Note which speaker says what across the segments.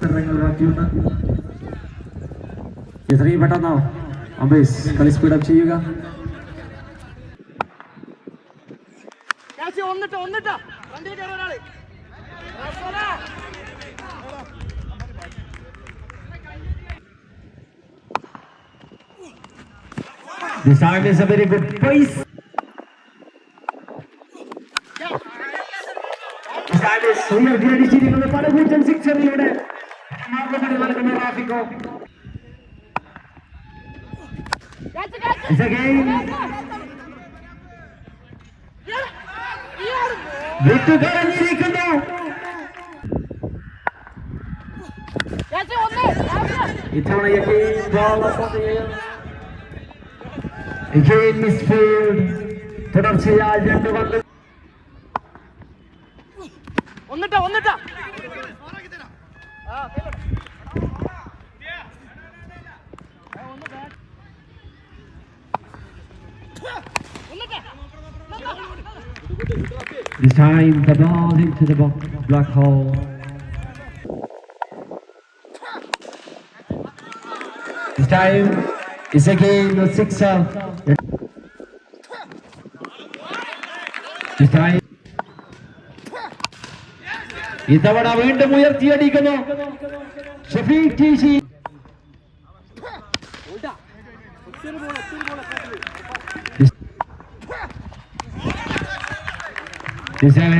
Speaker 1: ചിത്രങ്ങൾ ബാക്കിയുണ്ട് എത്രയും പെട്ടെന്നോ അംബേസ് കളി സ്പീഡപ്പ് ചെയ്യുക
Speaker 2: കാശി ഒന്നിട്ട് ഒന്നിട്ട് വണ്ടിയിൽ കയറി ഒരാള് റസല.
Speaker 1: This time is a very good place. Time is ഉയർത്തിയടിച്ചിരിക്കുന്ന പടകൂറ്റൻ സിക്സറിയുടെ മറുപടി നൽകുന്ന റാഫിക്കോ. വിട്ടുകളഞ്ഞിരിക്കുന്നു. ഇത്തവണ. തുടർച്ചയായി രണ്ട് പന്ത്
Speaker 2: ഒന്നിട്ടാ ഒന്നിട്ടാ.
Speaker 1: This time the ball into the black hole. This time is again a sixer. This time ഇത്തവണ വീണ്ടും ഉയർത്തിയടിക്കുന്നു ഷഫീഖ് ടി സി
Speaker 2: ഓടാ. ഒത്തിരി ball, ഒത്തിരി ball അപ്പുറത്ത്.
Speaker 1: This time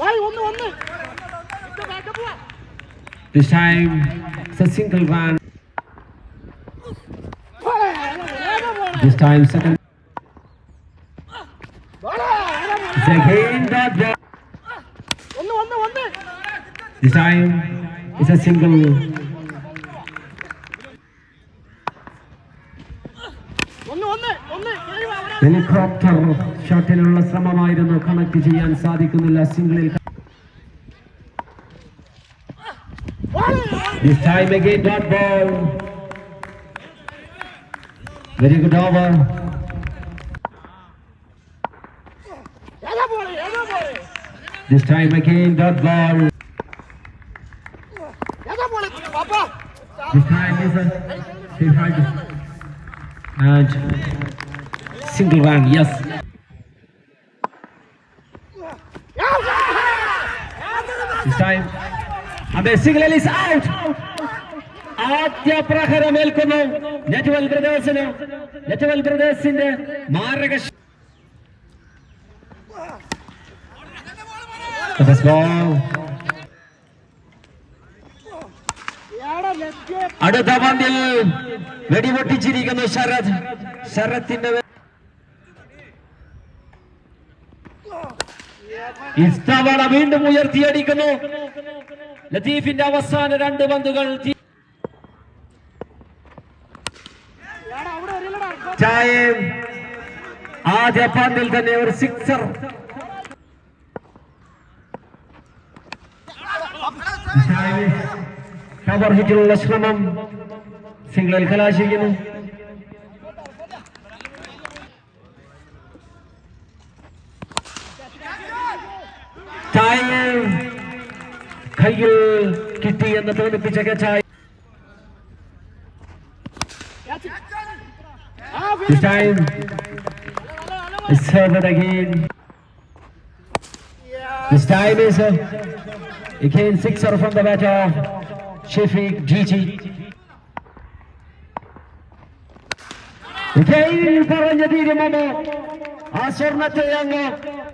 Speaker 2: വായ്, ഒന്ന് ഒന്ന് ഇപ്പൊ backup വാ.
Speaker 1: This time it's a single run.
Speaker 2: പോടാ, വേഗം പോടാ.
Speaker 1: This time second. This time it's a single. Helicopter ഷോട്ടിലുള്ള ശ്രമമായിരുന്നു കണക്ട് ചെയ്യാൻ സാധിക്കുന്നില്ല സിംഗിളിൽ This time again dot ball. Very good over.
Speaker 2: ഏതാ ball, ഏതാ ball?
Speaker 1: This time again dot ball. This time is a they and single run. Yes. This time and the single is out. ആദ്യ പ്രഹരമേൽക്കുന്നു നെറ്റ്വൽ ബ്രദേഴ്സിന് നെറ്റ്വൽ ബ്രദേഴ്സിന്റെ മാരക അടുത്ത പന്തിൽ വെടിപൊട്ടിച്ചിരിക്കുന്നു ശരത്. ശരത്തിന്റെ ഇത്തവണ വീണ്ടും ഉയർത്തിയടിക്കുന്നു. ലതീഫിന്റെ അവസാന രണ്ട് പന്തുകൾ ആദ്യ പന്തിൽ തന്നെ ഒരു സിക്സർ. കവർ ഹിറ്റിലുള്ള ശ്രമം സിംഗിളിൽ കലാശിക്കുന്നു. കയ്യിൽ കിട്ടി എന്ന് തോന്നിപ്പിച്ച കച്ചായ This time is served again. This time is a again sixer from the batter Shafiq Gigi. Again പറഞ്ഞ തീരുമാനമോ ആ സ്വർണത്തെ അങ്ങ്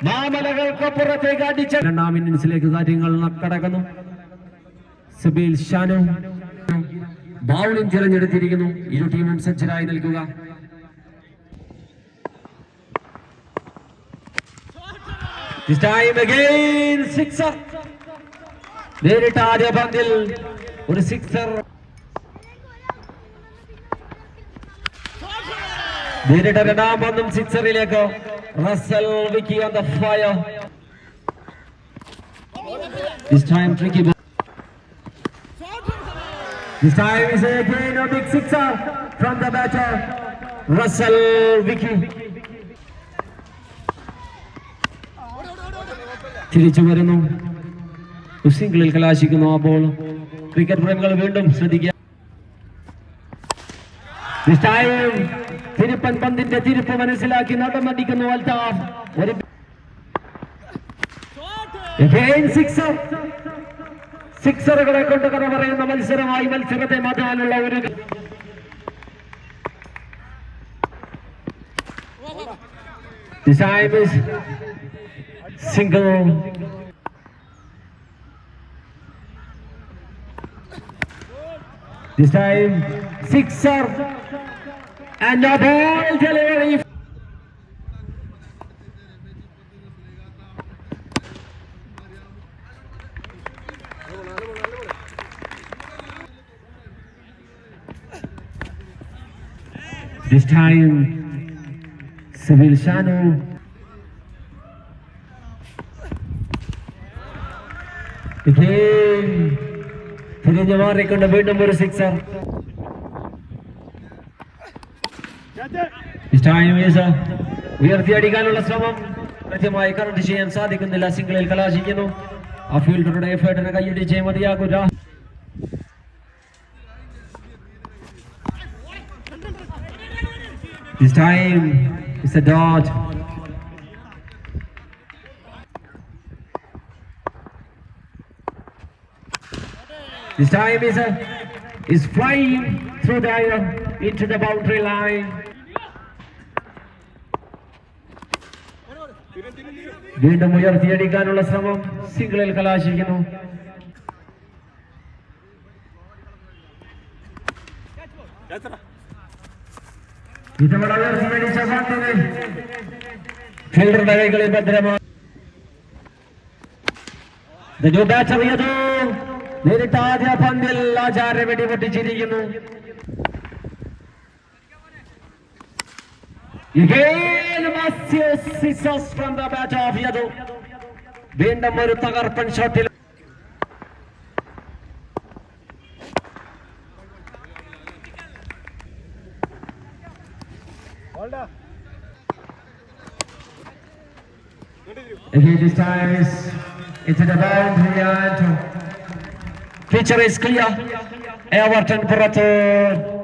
Speaker 1: മാമലകൾക്കപ്പുറത്തേക്ക് അടിച്ച രണ്ടാം ഇന്നിംഗ്സിലേക്ക് കാര്യങ്ങൾ കടക്കുന്നു സബീൽ ഷാനു ബൗളിംഗ് തിരഞ്ഞെടുത്തിരിക്കുന്നു ഇരു ടീമും സജ്ജരായി നൽകുക This time again sixer. നേരിട്ട ആദ്യ പന്തിൽ ഒരു സിക്സർ നേരിട്ട രണ്ടാം പന്തും സിക്സറിലേക്ക് Russell Vicky on the fire This time tricky ball. This time is again a big sixer from the batter Russell Vicky. തിരിച്ചു വരുന്നു സിംഗിളിൽ കലാശിക്കുന്നു ആ ക്രിക്കറ്റ് പ്രേമികൾ വീണ്ടും ശ്രദ്ധിക്കുക. തിരുപ്പൻ പന്തിന്റെ തിരുപ്പ് മനസ്സിലാക്കി നടന്നടിക്കുന്നു അൽതാഫ്. ഒരു സിക്സർ. സിക്സറുകളെ കൊണ്ട് കഥ പറയുന്ന മത്സരമായി മത്സരത്തെ മാറ്റാനുള്ള ഒരു This time, six serve and no ball delivery. This time, Seville Shanu. Again. തിരിഞ്ഞു മാറിക്കൊണ്ട് വീണ്ടും ഒരു സിക്സർ ഉയർത്തിയടിക്കാനുള്ള ശ്രമം കൃത്യമായി കറണ്ട് ചെയ്യാൻ സാധിക്കുന്നില്ല. സിംഗിളിൽ കലാശിക്കുന്നു. ആ ഫീൽഡറുടെ എഫേർട്ടിനെ കൈയടിച്ചേ മതിയാകൂ. This time it's a. This time is a is flying through the air into the boundary line. വീണ്ടും ഉയർത്തിയടിക്കാനുള്ള ശ്രമം സിംഗിളിൽ കലാശിക്കുന്നു ഇതവണ ഉയർത്തി മേടിച്ച പന്തിന് ഫീൽഡറുടെ കൈകളിൽ ഭദ്രമാണ് The new batter ചെയ്തു നേരിട്ട് ആദ്യ പന്തിൽ ആചാര്യം ഇടിപൊട്ടിച്ചിരിക്കുന്നു വീണ്ടും ഒരു തകർപ്പൻ ഷോട്ടിൽ Again, this time. Is it's in the boundary and Feature is clear. Everton temperature.